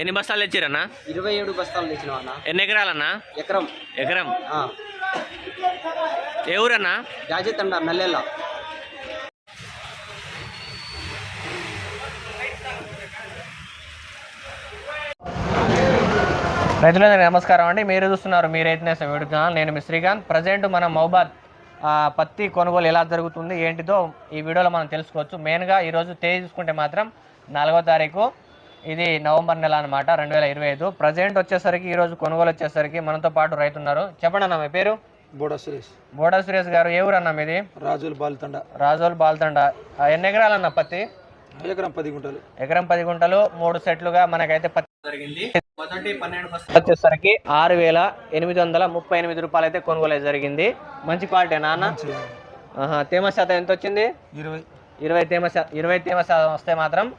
ఎన్ని బస్తాలు తెచ్చిరన్నా? ఇరవై ఏడు బస్తాలు తెచ్చినాం అన్న ఎన్ని ఎకరాలన్నా? ఎకరం. ఎకరం. ఆ, ఏ ఊరన్నా? రాజతండ నల్లెల్ల రైతులందరికీ నమస్కారం అండి. మీరు చూస్తున్నారు మీ రైతు యూట్యూబ్ ఛానల్. నేను మీ శ్రీకాంత్. ప్రజెంట్ మన మహబాద్ ఆ, పత్తి కొనుగోలు ఎలా జరుగుతుంది ఏంటిదో ఈ వీడియోలో మనం తెలుసుకోవచ్చు. మెయిన్గా ఈరోజు తేదీ చూసుకుంటే మాత్రం నాలుగో తారీఖు ఇది నవంబర్ నెల అనమాట రెండు వేల ఇరవై ఐదు. ప్రజెంట్ వచ్చేసరికి ఈరోజు కొనుగోలు వచ్చేసరికి మనతో పాటు రైతు ఉన్నారు చెప్పండి అన్న మీ పేరు? బోడా సురేష్. బోడా సురేష్ గారు ఏ ఊరు అన్న మీది? రాజుల బాలితండ. రాజోల్ బాల్తండ. ఆ, ఎన్ని ఎకరాలన్న పత్తి? ఎకరం పది గుంటలు. ఎకరం పది గుంటలు మూడు సెట్లుగా మనకైతే పత్తి జరిగింది. మొదటి పన్నెండు వచ్చేసరికి ఆరు వేల ఎనిమిది వందల ముప్పై ఎనిమిది రూపాయలు అయితే కొనుగోలు అయితే జరిగింది. మంచి క్వాలిటీ నాన్న ఆహా, తేమ శాతం ఎంత వచ్చింది ఇరవై. ఇరవై తేమ శా- ఇరవై తేమ శాతం వస్తే మాత్రం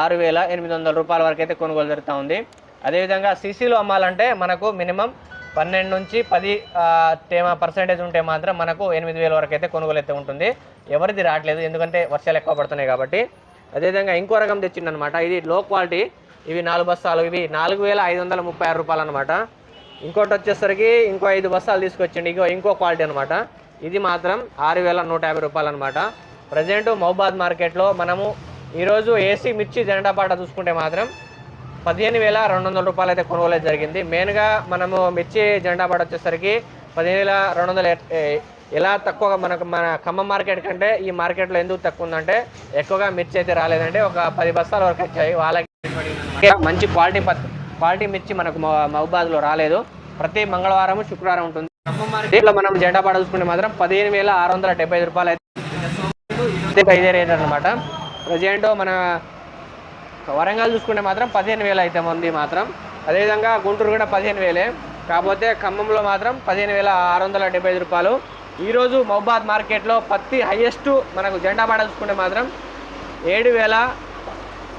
ఆరు వేల ఎనిమిది వందల రూపాయల వరకు అయితే కొనుగోలు జరుగుతూ ఉంది. అదేవిధంగా సీసీలో అమ్మాలంటే మనకు మినిమం పన్నెండు నుంచి పది తేమ పర్సెంటేజ్ ఉంటే మాత్రం మనకు ఎనిమిది వేల వరకు అయితే కొనుగోలు అయితే ఉంటుంది. ఎవరిది రావట్లేదు ఎందుకంటే వర్షాలు ఎక్కువ పడుతున్నాయి కాబట్టి. అదేవిధంగా ఇంకో రకం తెచ్చిండనమాట ఇది లో క్వాలిటీ ఇవి నాలుగు బస్తాలు ఇవి నాలుగు వేల ఐదు వందల ముప్పై ఆరు రూపాయలు అనమాట ఇంకోటి వచ్చేసరికి ఇంకో ఐదు బస్తాలు తీసుకొచ్చిండు ఇంకో ఇంకో క్వాలిటీ అనమాట. ఇది మాత్రం ఆరు వేల నూట యాభై రూపాయలు అనమాట ప్రజెంట్ మహబాద్ మార్కెట్లో మనము ఈరోజు ఏసీ మిర్చి జెండా పాట చూసుకుంటే మాత్రం పదిహేను వేల రెండు వందల రూపాయలు అయితే కొనుగోలు అయితే జరిగింది. మెయిన్గా మనము మిర్చి జెండా పాట వచ్చేసరికి పదిహేను వేల రెండు వందల ఎలా తక్కువగా మనకు మన ఖమ్మం మార్కెట్ కంటే ఈ మార్కెట్లో ఎందుకు తక్కువ ఉందంటే ఎక్కువగా మిర్చి అయితే రాలేదంటే ఒక పది బస్తాల వరకు వచ్చాయి. వాళ్ళకి మంచి క్వాలిటీ పత్ క్వాలిటీ మిర్చి మనకు మహబాద్లో రాలేదు. ప్రతి మంగళవారం శుక్రవారం ఉంటుంది. ఖమ్మం మార్కెట్లో మనం జెండా పాట చూసుకుంటే మాత్రం పదిహేను వేల ఆరు వందల డెబ్బై ఐదు రూపాయలు అయితే ఇదే రేట్ అనమాట ప్రజెంట్ మన వరంగల్ చూసుకుంటే మాత్రం పదిహేను వేలు అయితే ఉంది మాత్రం. అదేవిధంగా గుంటూరు కూడా పదిహేను వేలే. కాకపోతే ఖమ్మంలో మాత్రం పదిహేను వేల ఆరు వందల డెబ్బై ఐదు రూపాయలు. ఈరోజు మహబాద్ మార్కెట్లో పత్తి హైయెస్ట్ మనకు జెండా పాట చూసుకుంటే మాత్రం ఏడు వేల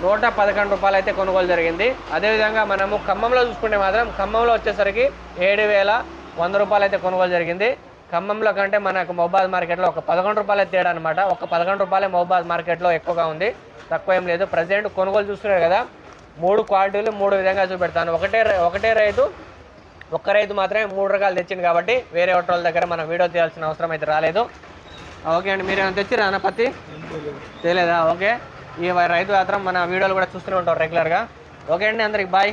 నూట పదకొండు రూపాయలు అయితే కొనుగోలు జరిగింది. అదేవిధంగా మనము ఖమ్మంలో చూసుకుంటే మాత్రం ఖమ్మంలో వచ్చేసరికి ఏడు వేల వంద రూపాయలు అయితే కొనుగోలు జరిగింది. ఖమ్మంలో కంటే మనకు మహబాద్ మార్కెట్లో ఒక పదకొండు రూపాయల తేడా అనమాట ఒక పదకొండు రూపాయలే మహబాద్ మార్కెట్లో ఎక్కువగా ఉంది. తక్కువ ఏం లేదు. ప్రజెంట్ కొనుగోలు చూస్తున్నారు కదా మూడు క్వాలిటీలు మూడు విధంగా చూపెడతాను. ఒకటే ఒకటే రైతు ఒక్క రైతు మాత్రమే మూడు రకాలు తెచ్చింది కాబట్టి వేరే హోటల్ దగ్గర మనం వీడియో తీయాల్సిన అవసరం అయితే రాలేదు. ఓకే అండి. మీరు ఏమైనా తెచ్చిరా అనపత్తి తెలియదా? ఓకే. ఈ రైతు మాత్రం మన వీడియోలు కూడా చూస్తూనే ఉంటారు రెగ్యులర్గా. ఓకే అండి అందరికి బాయ్.